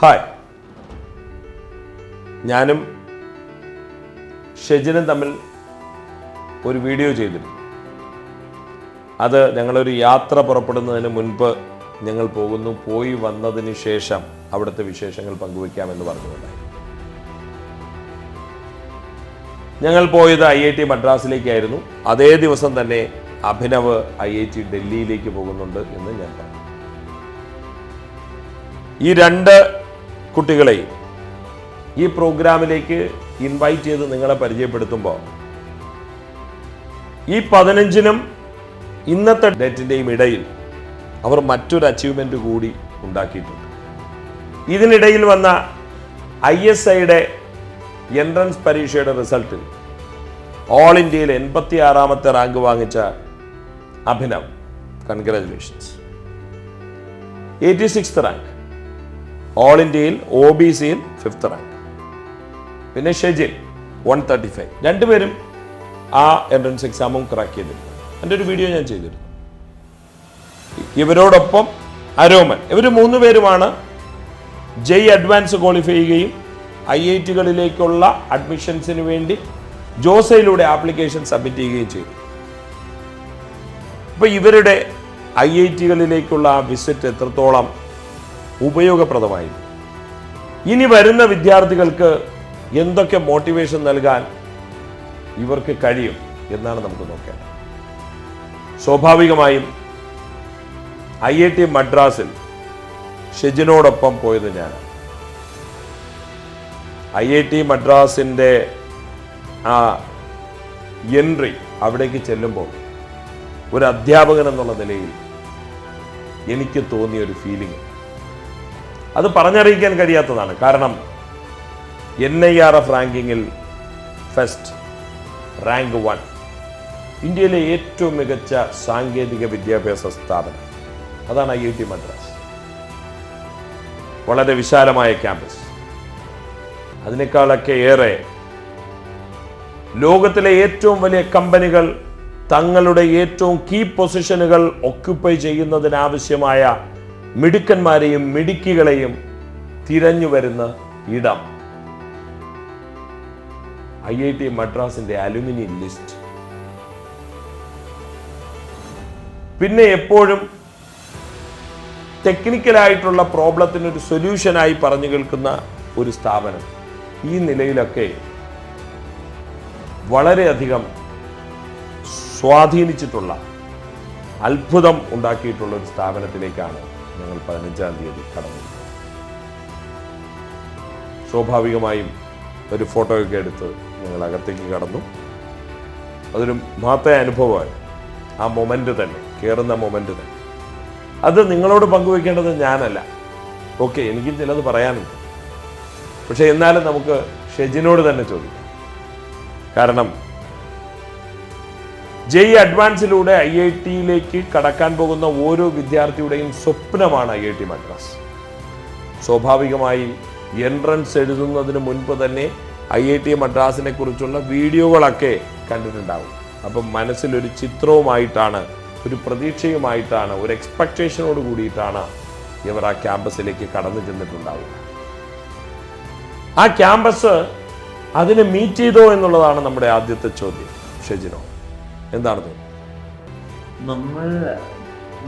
Hi. ഞാനും ഷെജിനും തമ്മിൽ ഒരു വീഡിയോ ചെയ്തിരുന്നു. അത് ഞങ്ങളൊരു യാത്ര പുറപ്പെടുന്നതിന് മുൻപ് ഞങ്ങൾ പോകുന്നു പോയി വന്നതിന് ശേഷം അവിടുത്തെ വിശേഷങ്ങൾ പങ്കുവയ്ക്കാമെന്ന് പറഞ്ഞുകൊണ്ടായി ഞങ്ങൾ പോയത് ഐ ഐ ടി മദ്രാസിലേക്കായിരുന്നു. അതേ ദിവസം തന്നെ അഭിനവ് ഐ ഐ ടി ഡൽഹിയിലേക്ക് പോകുന്നുണ്ട് എന്ന് ഞാൻ പറഞ്ഞു. ഈ രണ്ട് കുട്ടികളെയും ഈ പ്രോഗ്രാമിലേക്ക് ഇൻവൈറ്റ് ചെയ്ത് നിങ്ങളെ പരിചയപ്പെടുത്തുമ്പോൾ ഈ പതിനഞ്ചിനും ഇന്നത്തെ ഡേറ്റിന്റെയും ഇടയിൽ അവർ മറ്റൊരു അച്ചീവ്മെന്റ് കൂടി ഉണ്ടാക്കിയിട്ടുണ്ട്. ഇതിനിടയിൽ വന്ന ഐ എസ് ഐയുടെ എൻട്രൻസ് പരീക്ഷയുടെ റിസൾട്ടിൽ ഓൾ ഇന്ത്യയിൽ എൺപത്തി ആറാമത്തെ റാങ്ക് വാങ്ങിച്ച Abhinav. Congratulations eighty six rank all ഇന്ത്യയിൽ ഒ ബി സിയിൽ ഫിഫ്ത്ത് റാങ്ക് പിന്നെ ഷെജിൽ വൺ തേർട്ടി ഫൈവ് രണ്ടുപേരും ആ എൻട്രൻസ് എക്സാമും ക്രാക്ക് ചെയ്തിരുന്നു എന്റെ ഒരു വീഡിയോ ഞാൻ ചെയ്തിരുന്നു. ഇവരോടൊപ്പം അരോമൻ. ഇവർ മൂന്ന് പേരുമാണ് ജെയ് അഡ്വാൻസ് ക്വാളിഫൈ ചെയ്യുകയും ഐ ഐ ടികളിലേക്കുള്ള അഡ്മിഷൻസിന് വേണ്ടി ജോസയിലൂടെ ആപ്ലിക്കേഷൻ സബ്മിറ്റ് ചെയ്യുകയും ചെയ്തു. അപ്പോൾ ഇവരുടെ ഐ ഐ ടികളിലേക്കുള്ള വിസിറ്റ് എത്രത്തോളം ഉപയോഗപ്രദമായി ഇനി വരുന്ന വിദ്യാർത്ഥികൾക്ക് എന്തൊക്കെ മോട്ടിവേഷൻ നൽകാൻ ഇവർക്ക് കഴിയും എന്നാണ് നമുക്ക് നോക്കേണ്ടത്. സ്വാഭാവികമായും ഐ ഐ ടി മദ്രാസിൽ ഷെജിനോടൊപ്പം പോയത് ഞാൻ. ഐ ഐ ടി മദ്രാസിന്റെ ആ എൻട്രി അവിടേക്ക് ചെല്ലുമ്പോൾ ഒരു അധ്യാപകൻ എന്നുള്ള നിലയിൽ എനിക്ക് തോന്നിയ ഒരു ഫീലിംഗ് അത് പറഞ്ഞറിയിക്കാൻ കഴിയാത്തതാണ്. കാരണം എൻ ഐ ആർ എഫ് റാങ്കിങ്ങിൽ ഫസ്റ്റ് റാങ്ക് വൺ ഇന്ത്യയിലെ ഏറ്റവും മികച്ച സാങ്കേതിക വിദ്യാഭ്യാസ സ്ഥാപനം. അതാണ് ഐ ഐ ടി മദ്രാസ്. വളരെ വിശാലമായ ക്യാമ്പസ് അതിനേക്കാളൊക്കെ ഏറെ ലോകത്തിലെ ഏറ്റവും വലിയ കമ്പനികൾ തങ്ങളുടെ ഏറ്റവും കീ പൊസിഷനുകൾ ഒക്യുപ്പൈ ചെയ്യുന്നതിനാവശ്യമായ മിടുക്കന്മാരെയും മിടുക്കികളെയും തിരഞ്ഞു വരുന്ന ഇടം. ഐ ഐ ടി മദ്രാസിന്റെ അലുമിനി ലിസ്റ്റ്. പിന്നെ എപ്പോഴും ടെക്നിക്കലായിട്ടുള്ള പ്രോബ്ലത്തിന് ഒരു സൊല്യൂഷനായി പറഞ്ഞു കേൾക്കുന്ന ഒരു സ്ഥാപനം. ഈ നിലയിലൊക്കെ വളരെയധികം സ്വാധീനിച്ചിട്ടുള്ള അത്ഭുതം ഉണ്ടാക്കിയിട്ടുള്ള ഒരു സ്ഥാപനത്തിലേക്കാണ് ഞങ്ങൾ പതിനഞ്ചാം തീയതി കടന്നു. സ്വാഭാവികമായും ഒരു ഫോട്ടോയൊക്കെ എടുത്ത് ഞങ്ങൾ അകത്തേക്ക് കടന്നു. അതൊരു മഹത്തായ അനുഭവമാണ് ആ മൊമെന്റ് തന്നെ കയറുന്ന മൊമെന്റ് തന്നെ. അത് നിങ്ങളോട് പങ്കുവെക്കേണ്ടത് ഞാനല്ല. ഓക്കെ എനിക്കും ചിലത് പറയാനുണ്ട്. പക്ഷേ എന്നാലും നമുക്ക് ഷെജിനോട് തന്നെ ചോദിക്കാം. കാരണം ജെയ് അഡ്വാൻസിലൂടെ ഐ ഐ ടിയിലേക്ക് കടക്കാൻ പോകുന്ന ഓരോ വിദ്യാർത്ഥിയുടെയും സ്വപ്നമാണ് ഐ ഐ ടി മദ്രാസ്. സ്വാഭാവികമായി എൻട്രൻസ് എഴുതുന്നതിന് മുൻപ് തന്നെ ഐ ഐ ടി മദ്രാസിനെ കുറിച്ചുള്ള വീഡിയോകളൊക്കെ കണ്ടിട്ടുണ്ടാവും. അപ്പം മനസ്സിലൊരു ചിത്രവുമായിട്ടാണ് ഒരു പ്രതീക്ഷയുമായിട്ടാണ് ഒരു എക്സ്പെക്റ്റേഷനോട് കൂടിയിട്ടാണ് ഇവർ ആ ക്യാമ്പസിലേക്ക് കടന്നു ചെന്നിട്ടുണ്ടാവുക. ആ ക്യാമ്പസ് അതിനെ മീറ്റ് ചെയ്തോ എന്നുള്ളതാണ് നമ്മുടെ ആദ്യത്തെ ചോദ്യം ഷെജിനോ. എന്താണ് നമ്മൾ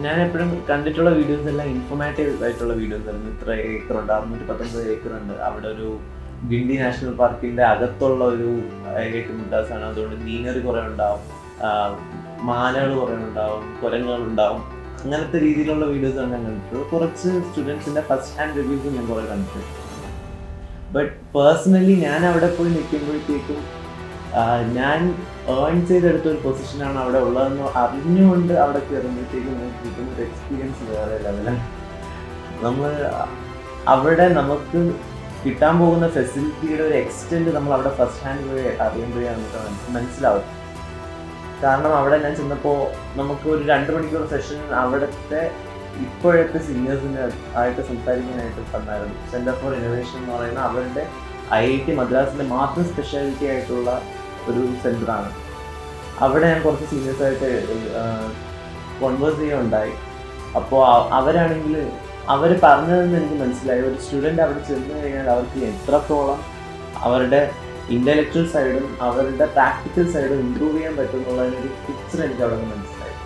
ഞാൻ എപ്പോഴും കണ്ടിട്ടുള്ള വീഡിയോസ് എല്ലാം ഇൻഫോർമാറ്റീവ് ആയിട്ടുള്ള വീഡിയോസ് ആയിരുന്നു. ഇത്ര ഏക്കർ ഉണ്ട് അറുന്നൂറ്റി പത്തൊമ്പത് ഏക്കർ ഉണ്ട്. അവിടെ ഒരു ഗിണ്ടി നാഷണൽ പാർക്കിന്റെ അകത്തുള്ള ഒരു ഏറ്റുമുട്ടാസ് മുട്ടാസ് ആണ് അതുകൊണ്ട് നീനറി കുറെ ഉണ്ടാവും മാനകൾ കുറെ ഉണ്ടാവും കുരങ്ങുകൾ ഉണ്ടാവും. അങ്ങനത്തെ രീതിയിലുള്ള വീഡിയോസ് ആണ് ഞാൻ കണ്ടിട്ടുള്ളത്. കുറച്ച് സ്റ്റുഡൻസിന്റെ ഫസ്റ്റ് ഹാൻഡ് റിവ്യൂസ് ഞാൻ കുറെ കണ്ടിട്ടുണ്ട്. ബട്ട് പേഴ്സണലി ഞാൻ അവിടെ പോയി നിൽക്കുമ്പോഴത്തേക്കും ഞാൻ ഏൺ ചെയ്തെടുത്ത ഒരു പൊസിഷനാണ് അവിടെ ഉള്ളതെന്ന് അറിഞ്ഞുകൊണ്ട് അവിടെ കയറുമ്പോഴത്തേക്കും നമുക്ക് കിട്ടുന്ന ഒരു എക്സ്പീരിയൻസ് വേറെ ലെവലാണ് നമ്മൾ അവിടെ നമുക്ക് കിട്ടാൻ പോകുന്ന ഫെസിലിറ്റിയുടെ ഒരു എക്സ്റ്റെന്റ് നമ്മൾ അവിടെ ഫസ്റ്റ് ഹാൻഡ് പോയി അറിയുമ്പോഴേ നമുക്ക് മനസ്സിലാവും കാരണം അവിടെ ഞാൻ ചെന്നപ്പോൾ നമുക്ക് ഒരു രണ്ട് മണിക്കൂർ സെഷൻ അവിടുത്തെ ഇപ്പോഴത്തെ സീനിയേഴ്സിന് ആയിട്ട് സംസാരിക്കാനായിട്ട് തന്നായിരുന്നു സെന്റർ ഫോർ ഇന്നോവേഷൻ എന്ന് പറയുന്ന അവരുടെ ഐ ഐ ടി മദ്രാസിന്റെ മാത്രം സ്പെഷ്യാലിറ്റി ആയിട്ടുള്ള ഒരു സെന്ററാണ് അവിടെ ഞാൻ കുറച്ച് സീനിയേഴ്സായിട്ട് കോൺവേഴ്സ് ചെയ്യുകയുണ്ടായി അപ്പോൾ അവരാണെങ്കിൽ അവർ പറഞ്ഞതെന്ന് എനിക്ക് മനസ്സിലായി. ഒരു സ്റ്റുഡന്റ് അവിടെ ചെന്ന് കഴിഞ്ഞാൽ അവർക്ക് എത്രത്തോളം അവരുടെ ഇന്റലക്ച്വൽ സൈഡും അവരുടെ പ്രാക്ടിക്കൽ സൈഡും ഇമ്പ്രൂവ് ചെയ്യാൻ പറ്റും എന്നുള്ളതിനൊരു പിക്ചർ എനിക്ക് അവിടെ മനസ്സിലായി.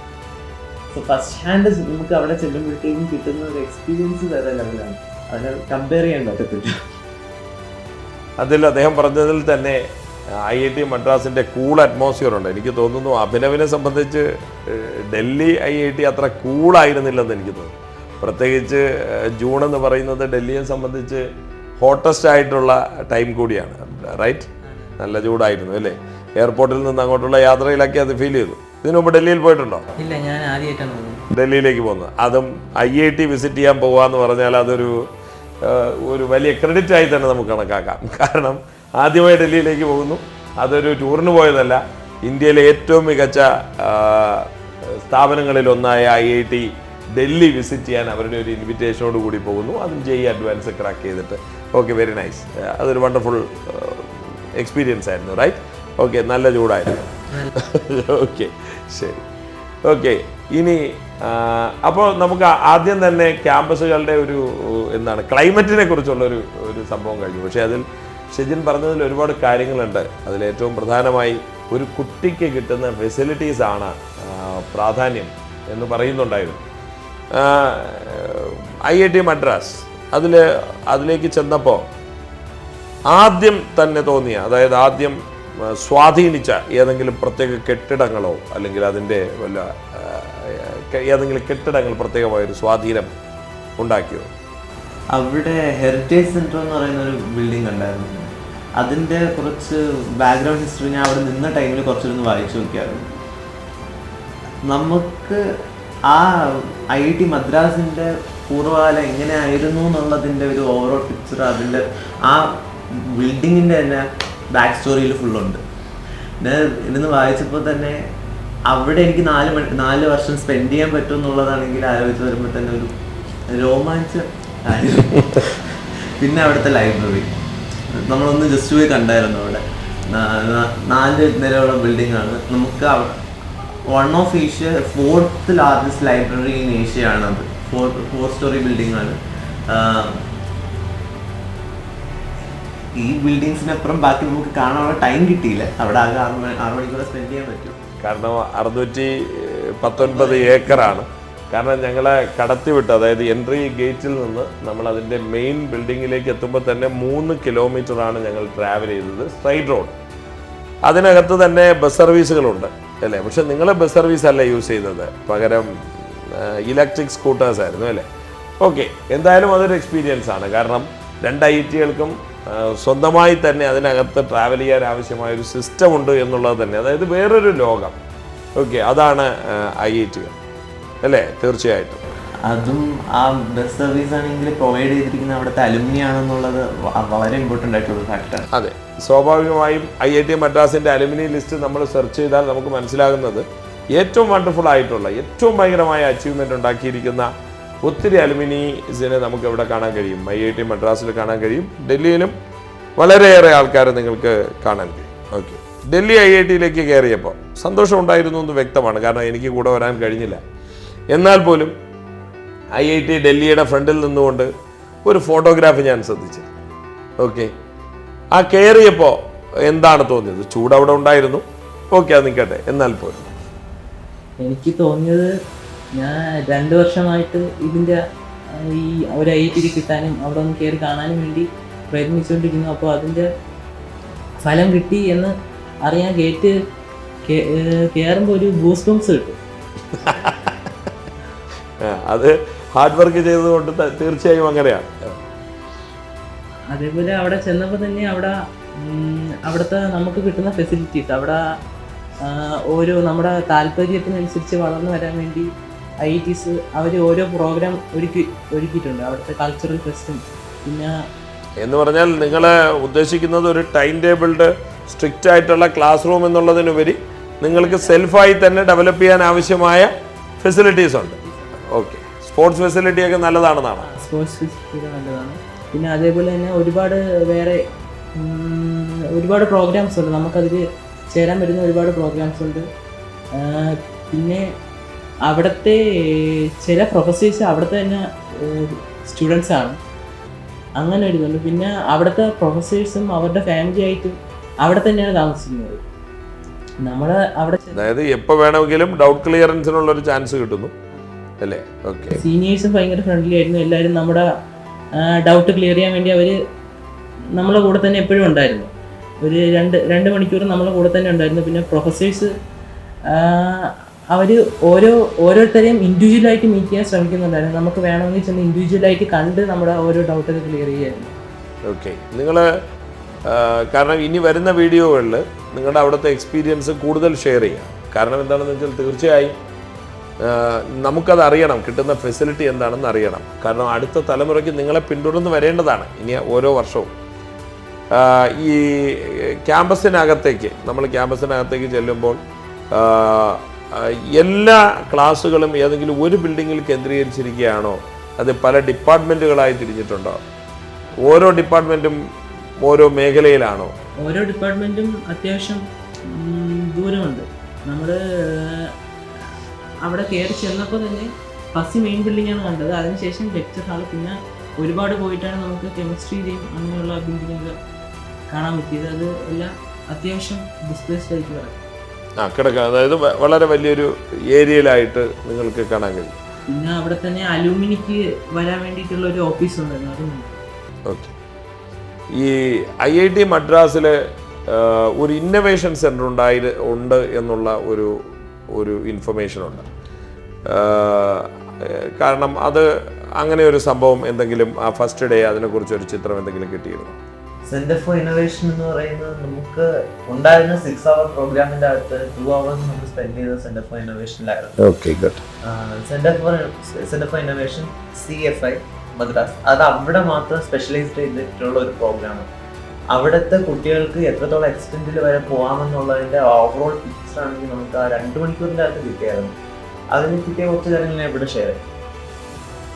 സോ ഫസ്റ്റ് ഹാൻഡ് നമുക്ക് അവിടെ ചെല്ലുമ്പോഴത്തേക്കും കിട്ടുന്ന ഒരു എക്സ്പീരിയൻസ് വേറെ ലെവലാണ് അതിനെ കമ്പയർ ചെയ്യാൻ പറ്റത്തില്ല. അതിൽ അദ്ദേഹം പറഞ്ഞതിൽ തന്നെ ഐ ഐ ടി മദ്രാസിന്റെ കൂൾ അറ്റ്മോസ്ഫിയർ ഉണ്ട്. എനിക്ക് തോന്നുന്നു അഭിനവിനെ സംബന്ധിച്ച് ഡൽഹി ഐ ഐ ടി അത്ര കൂളായിരുന്നില്ലെന്ന് എനിക്ക് തോന്നുന്നു. പ്രത്യേകിച്ച് ജൂൺ എന്ന് പറയുന്നത് ഡൽഹിയെ സംബന്ധിച്ച് ഹോട്ടസ്റ്റ് ആയിട്ടുള്ള ടൈം കൂടിയാണ്. റൈറ്റ് നല്ല ചൂടായിരുന്നു അല്ലേ? എയർപോർട്ടിൽ നിന്ന് അങ്ങോട്ടുള്ള യാത്രയിലൊക്കെ അത് ഫീൽ ചെയ്തു. ഇതിനു മുമ്പ് ഡൽഹിയിൽ പോയിട്ടുണ്ടോ? ഇല്ല ഞാൻ ആദ്യമായിട്ടാണ് ഡൽഹിയിലേക്ക് പോകുന്നത്. അതും ഐ ഐ ടി വിസിറ്റ് ചെയ്യാൻ പോകാന്ന് പറഞ്ഞാൽ അതൊരു ഒരു വലിയ ക്രെഡിറ്റ് ആയി തന്നെ നമുക്ക് കണക്കാക്കാം. കാരണം ആദ്യമായി ഡൽഹിയിലേക്ക് പോകുന്നു. അതൊരു ടൂറിന് പോയതല്ല. ഇന്ത്യയിലെ ഏറ്റവും മികച്ച സ്ഥാപനങ്ങളിലൊന്നായ I I T Delhi visit ചെയ്യാൻ അവരുടെ ഒരു ഇൻവിറ്റേഷനോട് കൂടി പോകുന്നു. അതും ജെയ് അഡ്വാൻസ് ക്രാക്ക് ചെയ്തിട്ട്. ഓക്കെ വെരി നൈസ് അതൊരു വണ്ടർഫുൾ എക്സ്പീരിയൻസ് ആയിരുന്നു റൈറ്റ് ഓക്കെ നല്ല ചൂടായിരുന്നു. ഓക്കെ ശരി. ഓക്കെ ഇനി അപ്പോൾ നമുക്ക് ആദ്യം തന്നെ ക്യാമ്പസുകളുടെ ഒരു എന്താണ് ക്ലൈമറ്റിനെ കുറിച്ചുള്ള ഒരു ഒരു സംഭവം കഴിഞ്ഞു. പക്ഷേ അതിൽ ഷെജിൻ പറഞ്ഞതിൽ ഒരുപാട് കാര്യങ്ങളുണ്ട്. അതിലേറ്റവും പ്രധാനമായി ഒരു കുട്ടിക്ക് കിട്ടുന്ന ഫെസിലിറ്റീസ് ആണ് പ്രാധാന്യം എന്ന് പറയുന്നുണ്ടായിരുന്നു. ഐ ഐ ടി മദ്രാസ് അതിൽ അതിലേക്ക് ചെന്നപ്പോൾ ആദ്യം തന്നെ തോന്നിയ അതായത് ആദ്യം സ്വാധീനിച്ച ഏതെങ്കിലും പ്രത്യേക കെട്ടിടങ്ങളോ അല്ലെങ്കിൽ അതിന്റെ വല്ല ഏതെങ്കിലും കെട്ടിടങ്ങൾ പ്രത്യേകമായൊരു സ്വാധീനം ഉണ്ടാക്കിയോ? അവിടെ ഹെറിറ്റേജ് സെന്റർ എന്ന് പറയുന്ന ഒരു ബിൽഡിംഗ് ഉണ്ടായിരുന്നു. അതിന്റെ കുറച്ച് ബാക്ക്ഗ്രൗണ്ട് ഹിസ്റ്ററി ഞാൻ അവിടെ നിന്ന ടൈമിൽ കുറച്ചൊന്ന് വായിച്ചു നോക്കിയായിരുന്നു. നമുക്ക് ആ ഐ ഐ ടി മദ്രാസിന്റെ പൂർവകാലം എങ്ങനെയായിരുന്നു എന്നുള്ളതിന്റെ ഒരു ഓവറോൾ പിക്ചർ അതിന്റെ ആ ബിൽഡിങ്ങിന്റെ തന്നെ ബാക്ക് സ്റ്റോറിയിൽ ഫുള്ളുണ്ട് ഞാൻ ഇരുന്ന് വായിച്ചപ്പോൾ തന്നെ അവിടെ എനിക്ക് നാല് മണി നാല് വർഷം സ്പെൻഡ് ചെയ്യാൻ പറ്റും എന്നുള്ളതാണെങ്കിൽ ആലോചിച്ച് വരുമ്പോൾ തന്നെ ഒരു രോമാഞ്ചം. പിന്നെ അവിടുത്തെ ലൈബ്രറി നമ്മളൊന്ന് ജസ്റ്റ് പോയി കണ്ടായിരുന്നു അവിടെ. നാല് നിലയുള്ള ബിൽഡിംഗ് ആണ്. നമുക്ക് one of Asia fourth largest library in Asia ആണ് അത് ഫോർ ഫോർ സ്റ്റോറി ബിൽഡിംഗ് ആണ്. ഈ ബിൽഡിങ്സിനപ്പുറം ബാക്കി നമുക്ക് കാണാനുള്ള ടൈം കിട്ടിയില്ല. അവിടെ ആകെ ആറ് ആറ് മണിക്കൂർ സ്പെൻഡ് ചെയ്യാൻ പറ്റും. കാരണം അറുന്നൂറ്റി പത്തൊൻപത് ഏക്കറാണ്. കാരണം ഞങ്ങളെ കടത്തിവിട്ട് അതായത് എൻട്രി ഗേറ്റിൽ നിന്ന് നമ്മൾ അതിന്റെ മെയിൻ ബിൽഡിങ്ങിലേക്ക് എത്തുമ്പോൾ തന്നെ മൂന്ന് കിലോമീറ്ററാണ് ഞങ്ങൾ ട്രാവൽ ചെയ്തത് സ്ട്രൈറ്റ് റോഡ് അതിനകത്ത് തന്നെ ബസ് സർവീസുകളുണ്ട് അല്ലേ? പക്ഷെ നിങ്ങൾ ബസ് സർവീസ് അല്ല യൂസ് ചെയ്തത്? പകരം ഇലക്ട്രിക് സ്കൂട്ടേഴ്സ് ആയിരുന്നു അല്ലേ? ഓക്കെ എന്തായാലും അതൊരു എക്സ്പീരിയൻസ് ആണ്. കാരണം രണ്ട് ഐ ടികൾക്കും സ്വന്തമായി തന്നെ അതിനകത്ത് ട്രാവൽ ചെയ്യാൻ ആവശ്യമായ ഒരു സിസ്റ്റം ഉണ്ട് എന്നുള്ളത് തന്നെ. അതായത് വേറൊരു ലോകം. ഓക്കെ അതാണ് ഐ ഐ ടികൾ അല്ലേ? തീർച്ചയായിട്ടും. അതും ആ ബസ് സർവീസ് ആണെങ്കിൽ പ്രൊവൈഡ് ചെയ്തിരിക്കുന്ന അവിടുത്തെ അലുമിനി ആണെന്നുള്ളത് വളരെ ഇമ്പോർട്ടന്റ് ആയിട്ടുള്ള ഫാക്ടർ അതെ. സ്വാഭാവികമായും ഐ ഐ ടി മദ്രാസിന്റെ അലുമിനി ലിസ്റ്റ് നമ്മൾ സെർച്ച് ചെയ്താൽ നമുക്ക് മനസ്സിലാകുന്നത് ഏറ്റവും വണ്ടർഫുൾ ആയിട്ടുള്ള ഏറ്റവും ഭയങ്കരമായ അച്ചീവ്മെന്റ് ഉണ്ടാക്കിയിരിക്കുന്ന ഒത്തിരി അലുമിനീസിനെ നമുക്ക് ഇവിടെ കാണാൻ കഴിയും. ഐ ഐ ടി മദ്രാസിൽ കാണാൻ കഴിയും. ഡൽഹിയിലും വളരെയേറെ ആൾക്കാരെ നിങ്ങൾക്ക് കാണാൻ കഴിയും. ഓക്കെ ഡൽഹി ഐ ഐ ടിയിലേക്ക് കയറിയപ്പോൾ സന്തോഷം ഉണ്ടായിരുന്നു എന്ന് വ്യക്തമാണ്. കാരണം എനിക്ക് കൂടെ വരാൻ കഴിഞ്ഞില്ല. എന്നാൽ പോലും ഐ ഐ ടി ഡൽഹിയുടെ ഫ്രണ്ടിൽ നിന്നുകൊണ്ട് ഒരു ഫോട്ടോഗ്രാഫ് ഞാൻ ശ്രദ്ധിച്ചു. ഓക്കെ. ആ കയറിയപ്പോൾ എന്താണ് തോന്നിയത്? ചൂട് അവിടെ ഉണ്ടായിരുന്നു. ഓക്കെ അത് നിൽക്കട്ടെ. എന്നാൽ പോലും. എനിക്ക് തോന്നിയത് ഞാൻ രണ്ട് വർഷമായിട്ട് ഇതിന്റെ ഈ ഒരു ഐ ടി കിട്ടാനും അവിടെ ഒന്ന് കയറി കാണാനും വേണ്ടി പ്രയത്നിച്ചുകൊണ്ടിരിക്കുന്നു അപ്പോൾ അതിന്റെ ഫലം കിട്ടി എന്ന് അറിയാൻ ഗേറ്റ് കയറുമ്പോൾ ഒരു ബൂസ്റ്റ് ബോംസ് കിട്ടും. അത് ഹാർഡ് വർക്ക് ചെയ്തതുകൊണ്ട് തീർച്ചയായും അങ്ങനെയാണ്. അതേപോലെ അവിടെ ചെന്നപ്പോൾ തന്നെ അവിടെ അവിടുത്തെ നമുക്ക് കിട്ടുന്ന ഫെസിലിറ്റീസ് അവിടെ ഓരോ നമ്മുടെ താല്പര്യത്തിനനുസരിച്ച് വളർന്നു വരാൻ വേണ്ടി ഐ ടീസ് അവർ ഓരോ പ്രോഗ്രാം ഒരുക്കി ഒരുക്കിയിട്ടുണ്ട്. അവിടുത്തെ കൾച്ചറൽ ഫെസ്റ്റും പിന്നെ എന്ന് പറഞ്ഞാൽ നിങ്ങൾ ഉദ്ദേശിക്കുന്നത് ഒരു ടൈം ടേബിൾഡ് സ്ട്രിക്റ്റ് ആയിട്ടുള്ള ക്ലാസ് റൂം എന്നുള്ളതിനുപരി നിങ്ങൾക്ക് സെൽഫായി തന്നെ ഡെവലപ്പ് ചെയ്യാൻ ആവശ്യമായ ഫെസിലിറ്റീസ് ഉണ്ട്. ഓക്കെ. സ്പോർട്സ് ഫെസിലിറ്റി ഒക്കെ നല്ലതാണെന്നാണ്? സ്പോർട്സ് ഫെസിലിറ്റി നല്ലതാണ്. പിന്നെ അതേപോലെ തന്നെ ഒരുപാട് വേറെ ഒരുപാട് പ്രോഗ്രാംസ് ഉണ്ട്. നമുക്കതിൽ ചേരാൻ പറ്റുന്ന ഒരുപാട് പ്രോഗ്രാംസ് ഉണ്ട്. പിന്നെ അവിടുത്തെ ചില പ്രൊഫസേഴ്സ് അവിടുത്തെ തന്നെ സ്റ്റുഡൻസ് ആണ്. അങ്ങനെ ഒരു ഇതുണ്ട്. പിന്നെ അവിടുത്തെ പ്രൊഫസേഴ്സും അവരുടെ ഫാമിലി ആയിട്ടും അവിടെ തന്നെയാണ് താമസിക്കുന്നത്. നമ്മൾ അവിടെ അതായത് എപ്പോൾ വേണമെങ്കിലും ഡൗട്ട് ക്ലിയറൻസിനുള്ള ഒരു ചാൻസ് കിട്ടുന്നു. അല്ലേ? ഓക്കെ സീനിയേഴ്സും ഭയങ്കര ഫ്രണ്ട്ലി ആയിരുന്നു. എല്ലാവരും നമ്മുടെ ഡൗട്ട് ക്ലിയർ ചെയ്യാൻ വേണ്ടി അവർ നമ്മളെ കൂടെ തന്നെ എപ്പോഴും ഉണ്ടായിരുന്നു. ഒരു രണ്ട് രണ്ട് മണിക്കൂർ നമ്മളെ കൂടെ തന്നെ ഉണ്ടായിരുന്നു. പിന്നെ പ്രൊഫസേഴ്സ് അവർ ഓരോ ഓരോരുത്തരെയും ഇൻഡിവിജ്വലായിട്ട് മീറ്റ് ചെയ്യാൻ ശ്രമിക്കുന്നുണ്ടായിരുന്നു. നമുക്ക് വേണമെങ്കിൽ ചെന്ന് ഇൻഡിവിജ്വലായിട്ട് കണ്ട് നമ്മുടെ ഓരോ ഡൗട്ടൊക്കെ ക്ലിയർ ചെയ്യായിരുന്നു ഓക്കെ നിങ്ങൾ കാരണം ഇനി വരുന്ന വീഡിയോകളിൽ നിങ്ങളുടെ അവിടുത്തെ എക്സ്പീരിയൻസ് കൂടുതൽ ഷെയർ ചെയ്യാം. കാരണം എന്താണെന്ന് വെച്ചാൽ തീർച്ചയായും നമുക്കത് അറിയണം കിട്ടുന്ന ഫെസിലിറ്റി എന്താണെന്ന് അറിയണം. കാരണം അടുത്ത തലമുറയ്ക്ക് നിങ്ങളെ പിന്തുടർന്ന് വരേണ്ടതാണ് ഇനി ഓരോ വർഷവും. ഈ ക്യാമ്പസിനകത്തേക്ക് നമ്മൾ ക്യാമ്പസിനകത്തേക്ക് ചെല്ലുമ്പോൾ എല്ലാ ക്ലാസ്സുകളും ഏതെങ്കിലും ഒരു ബിൽഡിങ്ങിൽ കേന്ദ്രീകരിച്ചിരിക്കുകയാണോ? അത് പല ഡിപ്പാർട്ട്മെന്റുകളായി തിരിഞ്ഞിട്ടുണ്ടോ? ഓരോ ഡിപ്പാർട്ട്മെന്റും ഓരോ മേഖലയിലാണോ? ഓരോ ഡിപ്പാർട്ട്മെന്റും അത്യാവശ്യം ദൂരമുണ്ട്. നമ്മൾ അവിടെ കയറി ചെന്നപ്പോൾ തന്നെ ഫസ്റ്റ് മെയിൻ ബിൽഡിങ്ങാണ് കണ്ടത്. അതിനുശേഷം ലെക്ചർ ഹാൾ പിന്നെ ഒരുപാട് പോയിട്ടാണ് നമുക്ക് കെമിസ്ട്രിയിലെയും അങ്ങനെയുള്ള ബിൽഡിങ്ങുകൾ കാണാൻ പറ്റിയത്. അത് എല്ലാം അത്യാവശ്യം ഡിസ്പ്ലേസ്ഡ് ആയിട്ട് പറയാം ആ കിടക്ക. അതായത് വളരെ വലിയൊരു ഏരിയയിലായിട്ട് നിങ്ങൾക്ക് കാണാൻ കഴിയും. പിന്നെ അവിടെ തന്നെ അലൂമിനിക്ക് വരാൻ വേണ്ടിയിട്ടുള്ള ഒരു ഓഫീസ് ഉണ്ടായിരുന്നു. ഓക്കെ. ഈ ഐ ഐ ടി മദ്രാസിൽ ഒരു ഇന്നവേഷൻ സെന്റർ ഉണ്ടായി ഉണ്ട് എന്നുള്ള ഒരു ഒരു ഇൻഫർമേഷനുണ്ട് കാരണം അത് അങ്ങനെ ഒരു സംഭവം എന്തെങ്കിലും ആ ഫസ്റ്റ് ഡേ അതിനെക്കുറിച്ച് ഒരു ചിത്രം എന്തെങ്കിലും കിട്ടിയിരുന്നു. സെന്റർ ഫോർ ഇന്നോവേഷൻ എന്ന് പറയുന്നത് നമുക്ക് ഉണ്ടായിരുന്ന സിക്സ് അവർ പ്രോഗ്രാമിന്റെ അകത്ത് ടു അവേഴ്സ് നമ്മൾ സ്പെൻഡ് ചെയ്ത centre for ഇന്നോവേഷനിലായിരുന്നു centre for centre for innovation C F I Madras. അത് അവിടെ മാത്രം സ്പെഷ്യലൈസ്ഡ് ചെയ്തിട്ടുള്ള ഒരു പ്രോഗ്രാമാണ് അവിടുത്തെ കുട്ടികൾക്ക് എത്രത്തോളം എക്സ്റ്റെൻഡിൽ വരെ പോകാമെന്നുള്ളതിന്റെ ഓവറോൾ പിക്ചർ ആണെങ്കിൽ നമുക്ക് ആ രണ്ട് മണിക്കൂറിന്റെ അകത്ത് കിട്ടിയായിരുന്നു. അതിന് കിട്ടിയ കുറച്ച് കാര്യങ്ങൾ ഞാൻ ഇവിടെ ഷെയർ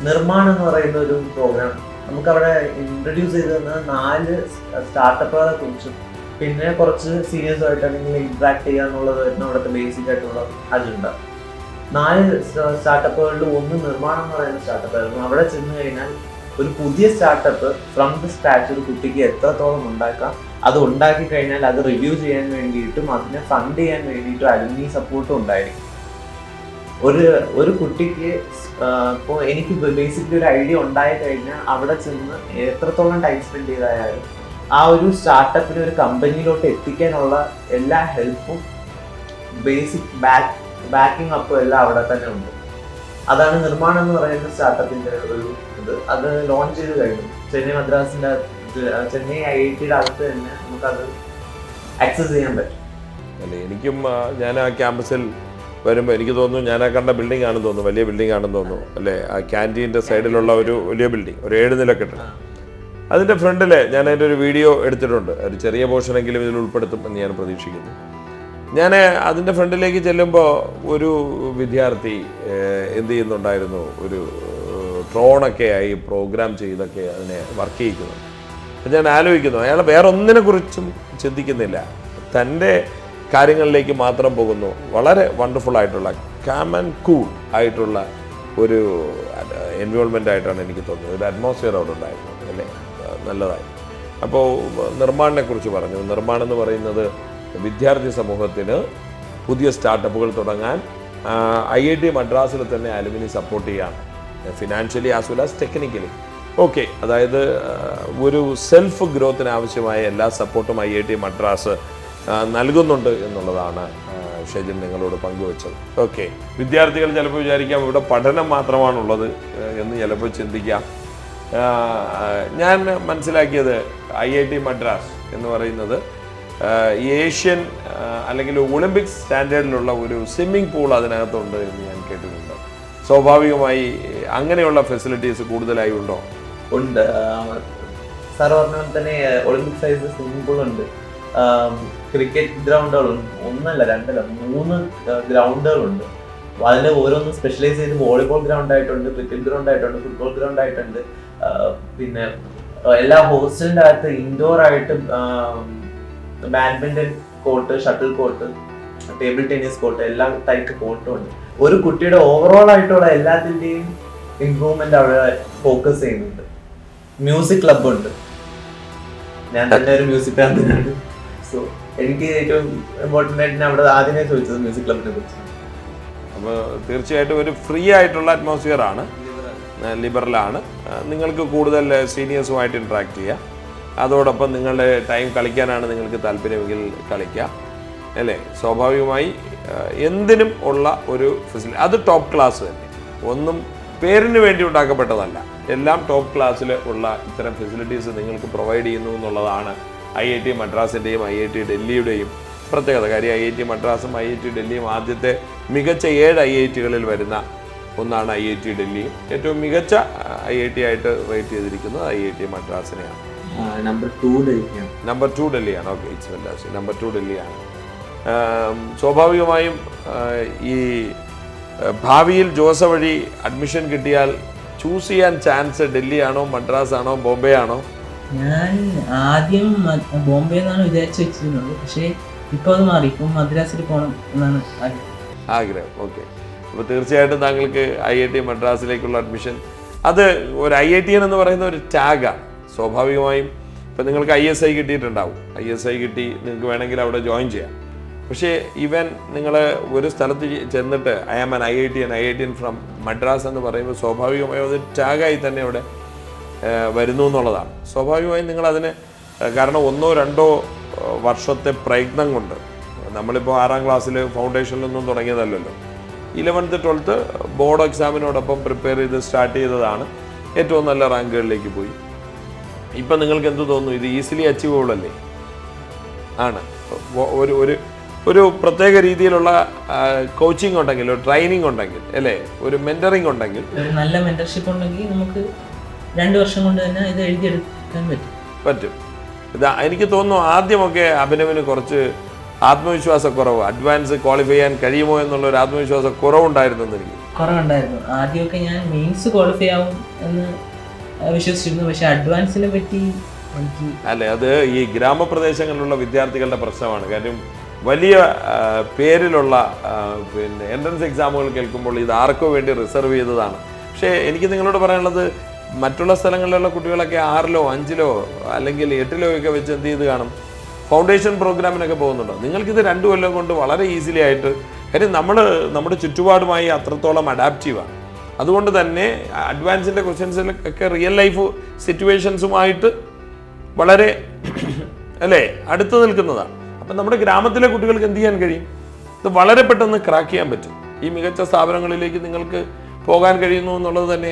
നിർമ്മാണം എന്ന് പറയുന്ന ഒരു പ്രോഗ്രാം നമുക്കവിടെ ഇൻട്രൊഡ്യൂസ് ചെയ്ത് തന്ന നാല് സ്റ്റാർട്ടപ്പുകളെ കുറിച്ചും പിന്നെ കുറച്ച് സീരിയസ് ആയിട്ട് അല്ലെങ്കിൽ ഇന്ററാക്ട് ചെയ്യുക എന്നുള്ളതായിരുന്നു അവിടുത്തെ ബേസിക് ആയിട്ടുള്ള അജണ്ട നാല് സ്റ്റാർട്ടപ്പുകളിൽ ഒന്ന് നിർമ്മാണം എന്ന് പറയുന്ന സ്റ്റാർട്ടപ്പ് ആയിരുന്നു. അവിടെ ചെന്ന് കഴിഞ്ഞാൽ ഒരു പുതിയ സ്റ്റാർട്ടപ്പ് ഫ്രം ദ സ്ക്രാച്ച് ഒരു കുട്ടിക്ക് എത്രത്തോളം ഉണ്ടാക്കാം അത് ഉണ്ടാക്കി കഴിഞ്ഞാൽ അത് റിവ്യൂ ചെയ്യാൻ വേണ്ടിയിട്ടും അതിനെ ഫണ്ട് ചെയ്യാൻ വേണ്ടിയിട്ടും അലുമിനി സപ്പോർട്ടും ഉണ്ടായിരിക്കും. ഒരു ഒരു കുട്ടിക്ക് ഇപ്പോൾ എനിക്ക് ബേസിക്കലി ഒരു ഐഡിയ ഉണ്ടായി കഴിഞ്ഞാൽ അവിടെ ചെന്ന് എത്രത്തോളം ടൈം സ്പെൻഡ് ചെയ്തായാലും ആ ഒരു സ്റ്റാർട്ടപ്പിനെ ഒരു കമ്പനിയിലോട്ട് എത്തിക്കാനുള്ള എല്ലാ ഹെൽപ്പും ബേസിക് ബാക്ക് ബാക്കിംഗ് അപ്പും എല്ലാം അവിടെ തന്നെ ഉണ്ട്. അതാണ് നിർമ്മാണം എന്ന് പറയുന്ന സ്റ്റാർട്ടപ്പിന്റെ ഒരു ഇത് അത് ലോഞ്ച് ചെയ്ത് കഴിഞ്ഞു. ചെന്നൈ മദ്രാസിന്റെ ചെന്നൈ ഐ ഐ ടിയുടെ അകത്ത് തന്നെ നമുക്കത് ആക്സസ് ചെയ്യാൻ പറ്റും. അല്ലേ എനിക്കും ഞാൻ ആ ക്യാമ്പസിൽ വരുമ്പോൾ എനിക്ക് തോന്നുന്നു ഞാൻ ആ കണ്ട ബിൽഡിംഗ് ആണെന്ന് തോന്നുന്നു വലിയ ബിൽഡിംഗ് ആണെന്ന് തോന്നുന്നു. അല്ലേ? ആ ക്യാന്റീന്റെ സൈഡിലുള്ള ഒരു വലിയ ബിൽഡിംഗ് ഒരു ഏഴ് നില കെട്ടിടം അതിന്റെ ഫ്രണ്ടിൽ ഞാൻ അതിന്റെ ഒരു വീഡിയോ എടുത്തിട്ടുണ്ട്. ഒരു ചെറിയ പോർഷനെങ്കിലും ഇതിൽ ഉൾപ്പെടുത്തും എന്ന് ഞാൻ പ്രതീക്ഷിക്കുന്നു. ഞാൻ അതിന്റെ ഫ്രണ്ടിലേക്ക് ചെല്ലുമ്പോൾ ഒരു വിദ്യാർത്ഥി എന്ത് ചെയ്യുന്നുണ്ടായിരുന്നു? ഒരു ഡ്രോണൊക്കെ ആയി പ്രോഗ്രാം ചെയ്തൊക്കെ അതിനെ വർക്ക് ചെയ്യിക്കുന്നു അപ്പം ഞാൻ ആലോചിക്കുന്നു അയാൾ വേറെ ഒന്നിനെ കുറിച്ചും ചിന്തിക്കുന്നില്ല. തന്റെ കാര്യങ്ങളിലേക്ക് മാത്രം പോകുന്നു. വളരെ വണ്ടർഫുൾ ആയിട്ടുള്ള കാം ആൻഡ് കൂൾ ആയിട്ടുള്ള ഒരു എൻവയോൺമെന്റ് ആയിട്ടാണ് എനിക്ക് തോന്നുന്നത്. ഒരു അറ്റ്മോസ്ഫിയർ അവിടെ ഉണ്ടായിരുന്നു അല്ലേ? നല്ലതായി. അപ്പോൾ നിർമ്മാണിനെക്കുറിച്ച് പറഞ്ഞു. നിർമ്മാണം എന്ന് പറയുന്നത് വിദ്യാർത്ഥി സമൂഹത്തിന് പുതിയ സ്റ്റാർട്ടപ്പുകൾ തുടങ്ങാൻ ഐ ഐ ടി മദ്രാസിൽ തന്നെ അലുമിനി സപ്പോർട്ട് ചെയ്യാം financially as well as technically okay അതായത് ഒരു സെൽഫ് ഗ്രോത്തിന് ആവശ്യമായ എല്ലാ സപ്പോർട്ടും ഐ ഐ ടി മദ്രാസ് നൽകുന്നുണ്ട് എന്നുള്ളതാണ് ഷെജിൻ നിങ്ങളോട് പങ്കുവച്ചത്. ഓക്കെ വിദ്യാർത്ഥികൾ ചിലപ്പോൾ വിചാരിക്കാം ഇവിടെ പഠനം മാത്രമാണുള്ളത് എന്ന് ചിലപ്പോൾ ചിന്തിക്കാം. ഞാൻ മനസ്സിലാക്കിയത് ഐ ഐ ടി മദ്രാസ് എന്ന് പറയുന്നത് ഏഷ്യൻ അല്ലെങ്കിൽ ഒളിമ്പിക്സ് സ്റ്റാൻഡേർഡിലുള്ള ഒരു സ്വിമ്മിംഗ് പൂൾ അതിനകത്തുണ്ട് എന്ന് ഞാൻ കേട്ടിട്ടുണ്ട്. സ്വാഭാവികമായി അങ്ങനെയുള്ള ഫെസിലിറ്റീസ് കൂടുതലായി ഉണ്ടോ? ഉണ്ട്. സാർ പറഞ്ഞ തന്നെ ഒളിമ്പിക് സൈസ് സ്വിമ്മിംഗ് പൂൾ ഉണ്ട്. ക്രിക്കറ്റ് ഗ്രൗണ്ടുകളുണ്ട് ഒന്നല്ല രണ്ടല്ല മൂന്ന് ഗ്രൗണ്ടുകളുണ്ട് അതിൽ ഓരോന്നും സ്പെഷ്യലൈസ് ചെയ്ത് വോളിബോൾ ഗ്രൗണ്ട് ആയിട്ടുണ്ട് ക്രിക്കറ്റ് ഗ്രൗണ്ട് ആയിട്ടുണ്ട് ഫുട്ബോൾ ഗ്രൗണ്ട് ആയിട്ടുണ്ട്. പിന്നെ എല്ലാ ഹോസ്റ്റലിന്റെ അകത്ത് ഇൻഡോർ ആയിട്ട് badminton court shuttle court table tennis court എല്ലാ ടൈപ്പ് കോർട്ടും ഉണ്ട്. ഒരു കുട്ടിയുടെ ഓവറോൾ ആയിട്ടുള്ള എല്ലാത്തിന്റെയും ഇംപ്രൂവ്മെന്റ് അവിടെ ഫോക്കസ് ചെയ്യുന്നുണ്ട്. മ്യൂസിക് ക്ലബ് ഉണ്ട്. ഞാൻ തന്നെ ഒരു മ്യൂസിക് ക്ലബിനാണ് സോ എനിക്ക് ഏറ്റവും ഇമ്പോർട്ടന്റ് ആയിട്ട് അവിടെ ആദ്യമേ ചോദിച്ചത് മ്യൂസിക് ക്ലബിനെ കുറിച്ച് അപ്പോൾ തീർച്ചയായിട്ടും ഒരു ഫ്രീ ആയിട്ടുള്ള അറ്റ്മോസ്ഫിയർ ആണ്. ലിബറലാണ് നിങ്ങൾക്ക് കൂടുതൽ സീനിയേഴ്സുമായിട്ട് ഇൻട്രാക്ട് ചെയ്യാം. അതോടൊപ്പം നിങ്ങളുടെ ടൈം കളിക്കാനാണ് നിങ്ങൾക്ക് താല്പര്യമെങ്കിൽ കളിക്കാം അല്ലേ? സ്വാഭാവികമായി എന്തിനും ഉള്ള ഒരു ഫെസിലിറ്റി അത് ടോപ്പ് ക്ലാസ് തന്നെ. ഒന്നും പേരിന് വേണ്ടി ഉണ്ടാക്കപ്പെട്ടതല്ല. എല്ലാം ടോപ്പ് ക്ലാസ്സിൽ ഉള്ള ഇത്തരം ഫെസിലിറ്റീസ് നിങ്ങൾക്ക് പ്രൊവൈഡ് ചെയ്യുന്നു എന്നുള്ളതാണ് ഐ ഐ ടി മദ്രാസിന്റെയും ഐ ഐ ടി ഡൽഹിയുടെയും പ്രത്യേകത. കാര്യം ഐ ഐ ടി മദ്രാസും ഐ ഐ ടി ഡൽഹിയും ആദ്യത്തെ മികച്ച ഏഴ് ഐ ഐ ടികളിൽ വരുന്ന ഒന്നാണ് ഐ ഐ ടി ഡൽഹിയും ഏറ്റവും മികച്ച ഐ ഐ ടി ആയിട്ട് റേറ്റ് ചെയ്തിരിക്കുന്നത് ഐ ഐ ടി മദ്രാസിനെയാണ്. നമ്പർ ടു ഡൽഹിയാണ്. Number two ഡൽഹിയാണ്. Okay it's fantastic number two ഡൽഹിയാണ്. സ്വാഭാവികമായും ഈ ഭാവിയിൽ ജോസ വഴി അഡ്മിഷൻ കിട്ടിയാൽ ചൂസ് ചെയ്യാൻ ചാൻസ് ഡൽഹി ആണോ മദ്രാസ് ആണോ ബോംബെ ആണോ ഞാൻ ആദ്യം ബോംബെ എന്നാണ് വിചാരിച്ചു വെച്ചിരുന്നത്. പക്ഷേ ഇപ്പോൾ അത് മാറി. ഇപ്പം മദ്രാസിൽ പോകണം എന്നാണ് ആഗ്രഹം. ആഗ്രഹം. ഓക്കെ അപ്പോൾ തീർച്ചയായിട്ടും താങ്കൾക്ക് ഐ ഐ ടി മദ്രാസിലേക്കുള്ള അഡ്മിഷൻ അത് ഒരു ഐ ഐ ടി എൻ എന്ന് പറയുന്ന ഒരു ടാഗാണ് സ്വാഭാവികമായും. ഇപ്പം നിങ്ങൾക്ക് ഐ എസ് ഐ കിട്ടിയിട്ടുണ്ടാവും. ഐ എസ് ഐ കിട്ടി നിങ്ങൾക്ക് വേണമെങ്കിൽ അവിടെ ജോയിൻ ചെയ്യാം. പക്ഷേ ഈവൻ നിങ്ങൾ ഒരു സ്ഥലത്ത് ചെന്നിട്ട് I am an I I T I I T from Madras എന്ന് പറയുമ്പോൾ സ്വാഭാവികമായും അത് ടാഗായി തന്നെ അവിടെ വരുന്നു എന്നുള്ളതാണ്. സ്വാഭാവികമായും നിങ്ങൾ അതിന് കാരണം ഒന്നോ രണ്ടോ വർഷത്തെ പ്രയത്നം കൊണ്ട് നമ്മളിപ്പോൾ ആറാം ക്ലാസ്സിൽ ഫൗണ്ടേഷനിൽ ഫൗണ്ടേഷനിലൊന്നും തുടങ്ങിയതല്ലല്ലോ. ഇലവൻത്ത് ട്വൽത്ത് ബോർഡ് എക്സാമിനോടൊപ്പം പ്രിപ്പയർ ചെയ്ത് സ്റ്റാർട്ട് ചെയ്തതാണ് ഏറ്റവും നല്ല റാങ്കുകളിലേക്ക് പോയി. ഇപ്പം നിങ്ങൾക്ക് എന്ത് തോന്നുന്നു? ഇത് ഈസിലി അച്ചീവബിൾ അല്ലേ? ആണ്. ഒരു ഒരു ഒരു പ്രത്യേക രീതിയിലുള്ള കോച്ചിങ് ഉണ്ടെങ്കിൽ ഒരു ട്രെയിനിങ് ഉണ്ടെങ്കിൽ അല്ലേ? ഒരു മെന്ററിങ് ഉണ്ടെങ്കിൽ. ഒരു നല്ല മെന്റർഷിപ്പ് ഉണ്ടെങ്കിൽ നമുക്ക് രണ്ട് വർഷം കൊണ്ട് തന്നെ ഇത് എഴുതിയെടുക്കാൻ പറ്റും. പറ്റും. ഇത് എനിക്ക് തോന്നുന്നു ആദ്യമൊക്കെ അഭിനവിന് കുറച്ച് ആത്മവിശ്വാസക്കുറവ് അഡ്വാൻസ് ക്വാളിഫൈ ചെയ്യാൻ കഴിയുമോ എന്നുള്ള ഒരു ആത്മവിശ്വാസ കുറവുണ്ടായിരുന്നു എനിക്ക് കുറവുണ്ടായിരുന്നു. ആദ്യമൊക്കെ ഞാൻ മെയിൻസ് ക്വാളിഫൈ ആവും എന്ന് വിശ്വസിച്ചിരുന്നു. പക്ഷെ അഡ്വാൻസിനെ പറ്റി എനിക്ക് അല്ലെ അത് ഈ ഗ്രാമപ്രദേശങ്ങളിലുള്ള വിദ്യാർത്ഥികളുടെ പ്രശ്നമാണ്. കാര്യം വലിയ പേരിലുള്ള പിന്നെ എൻട്രൻസ് എക്സാമുകൾ കേൾക്കുമ്പോൾ ഇത് ആർക്കോ വേണ്ടി റിസർവ് ചെയ്തതാണ്. പക്ഷേ എനിക്ക് നിങ്ങളോട് പറയാനുള്ളത് മറ്റുള്ള സ്ഥലങ്ങളിലുള്ള കുട്ടികളൊക്കെ ആറിലോ അഞ്ചിലോ അല്ലെങ്കിൽ എട്ടിലോ ഒക്കെ വെച്ച് എന്ത് ചെയ്ത് കാണും? ഫൗണ്ടേഷൻ പ്രോഗ്രാമിനൊക്കെ പോകുന്നുണ്ടോ? നിങ്ങൾക്കിത് രണ്ടു കൊല്ലം കൊണ്ട് വളരെ ഈസിലി ആയിട്ട് കാര്യം നമ്മൾ നമ്മുടെ ചുറ്റുപാടുമായി അത്രത്തോളം അഡാപ്റ്റീവാണ് അതുകൊണ്ട് തന്നെ അഡ്വാൻസിന്റെ ക്വസ്റ്റ്യൻസിലൊക്കെ റിയൽ ലൈഫ് സിറ്റുവേഷൻസുമായിട്ട് വളരെ അല്ലേ? അടുത്ത് നിൽക്കുന്നതാണ്. അപ്പം നമ്മുടെ ഗ്രാമത്തിലെ കുട്ടികൾക്ക് എന്ത് ചെയ്യാൻ കഴിയും? ഇത് വളരെ പെട്ടെന്ന് ക്രാക്ക് ചെയ്യാൻ പറ്റും. ഈ മികച്ച സ്ഥാപനങ്ങളിലേക്ക് നിങ്ങൾക്ക് പോകാൻ കഴിയുന്നു എന്നുള്ളത് തന്നെ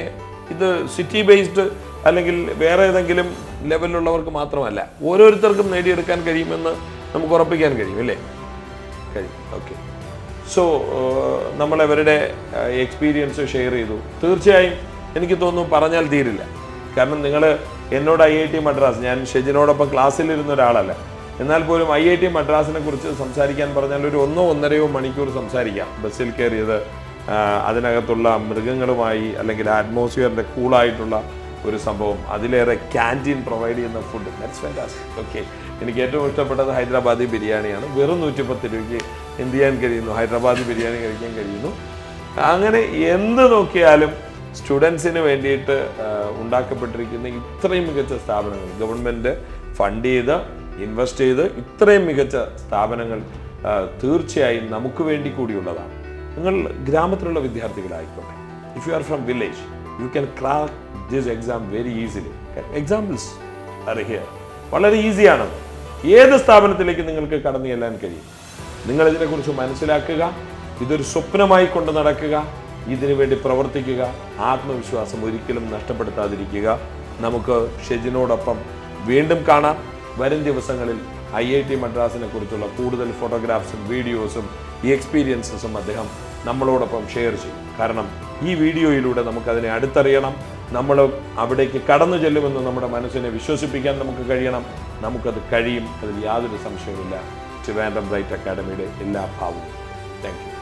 ഇത് സിറ്റി ബേസ്ഡ് അല്ലെങ്കിൽ വേറെ ഏതെങ്കിലും ലെവലിലുള്ളവർക്ക് മാത്രമല്ല ഓരോരുത്തർക്കും നേടിയെടുക്കാൻ കഴിയുമെന്ന് നമുക്ക് ഉറപ്പിക്കാൻ കഴിയും അല്ലേ? കഴിയും. ഓക്കെ സോ നമ്മളെവരുടെ എക്സ്പീരിയൻസ് ഷെയർ ചെയ്തു. തീർച്ചയായും എനിക്ക് തോന്നുന്നു പറഞ്ഞാൽ തീരില്ല. കാരണം നിങ്ങൾ എന്നോട് ഐ ഐ ടി മദ്രാസ് ഞാൻ ഷെജിനോടൊപ്പം ക്ലാസ്സിലിരുന്ന ഒരാളല്ല. എന്നാൽ പോലും ഐ ഐ ടി മദ്രാസിനെ കുറിച്ച് സംസാരിക്കാൻ പറഞ്ഞാൽ ഒരു ഒന്നോ ഒന്നരയോ മണിക്കൂർ സംസാരിക്കാം. ബസ്സിൽ കയറിയത് അതിനകത്തുള്ള മൃഗങ്ങളുമായി അല്ലെങ്കിൽ അറ്റ്മോസ്ഫിയറിന്റെ കൂളായിട്ടുള്ള ഒരു സംഭവം. അതിലേറെ ക്യാന്റീൻ പ്രൊവൈഡ് ചെയ്യുന്ന ഫുഡ് ദാറ്റ്സ് ഫാന്റാസ്റ്റിക് ഓക്കെ എനിക്ക് ഏറ്റവും ഇഷ്ടപ്പെട്ടത് ഹൈദരാബാദി ബിരിയാണിയാണ്. വെറും നൂറ്റിപ്പത്ത് രൂപയ്ക്ക് എന്ത് ചെയ്യാൻ കഴിയുന്നു. ഹൈദരാബാദി ബിരിയാണി കഴിക്കാൻ കഴിയുന്നു. അങ്ങനെ എന്ത് നോക്കിയാലും സ്റ്റുഡൻസിന് വേണ്ടിയിട്ട് ഉണ്ടാക്കപ്പെട്ടിരിക്കുന്ന ഇത്രയും മികച്ച സ്ഥാപനങ്ങൾ ഗവൺമെന്റ് ഫണ്ട് ചെയ്ത് ഇൻവെസ്റ്റ് ചെയ്ത് ഇത്രയും മികച്ച സ്ഥാപനങ്ങൾ തീർച്ചയായും നമുക്ക് വേണ്ടി കൂടിയുള്ളതാണ് നിങ്ങൾ ഗ്രാമത്തിലുള്ള വിദ്യാർത്ഥികളായിക്കോട്ടെ. If you are from village you can crack this exam very easily examples are here വളരെ ഈസിയാണ് ഏത് സ്ഥാപനത്തിലേക്ക് നിങ്ങൾക്ക് കടന്നു ചെല്ലാൻ കഴിയും? നിങ്ങൾ ഇതിനെക്കുറിച്ച് മനസ്സിലാക്കുക ഇതൊരു സ്വപ്നമായി കൊണ്ട് നടക്കുക ഇതിനു വേണ്ടി പ്രവർത്തിക്കുക ആത്മവിശ്വാസം ഒരിക്കലും നഷ്ടപ്പെടുത്താതിരിക്കുക. നമുക്ക് ഷെജിനോടൊപ്പം വീണ്ടും കാണാം. വരും ദിവസങ്ങളിൽ ഐ ഐ ടി മദ്രാസിനെ കുറിച്ചുള്ള കൂടുതൽ ഫോട്ടോഗ്രാഫ്സും വീഡിയോസും ഈ എക്സ്പീരിയൻസസും അദ്ദേഹം നമ്മളോടൊപ്പം ഷെയർ ചെയ്യും. കാരണം ഈ വീഡിയോയിലൂടെ നമുക്കതിനെ അടുത്തറിയണം. നമ്മൾ അവിടേക്ക് കടന്നു ചെല്ലുമെന്ന് നമ്മുടെ മനസ്സിനെ വിശ്വസിപ്പിക്കാൻ നമുക്ക് കഴിയണം. നമുക്കത് കഴിയും. അതിൽ യാതൊരു സംശയവുമില്ല. ട്രിവാൻഡ്രം ബ്രൈറ്റ് അക്കാഡമിയുടെ എല്ലാ ഭാവവും. Thank you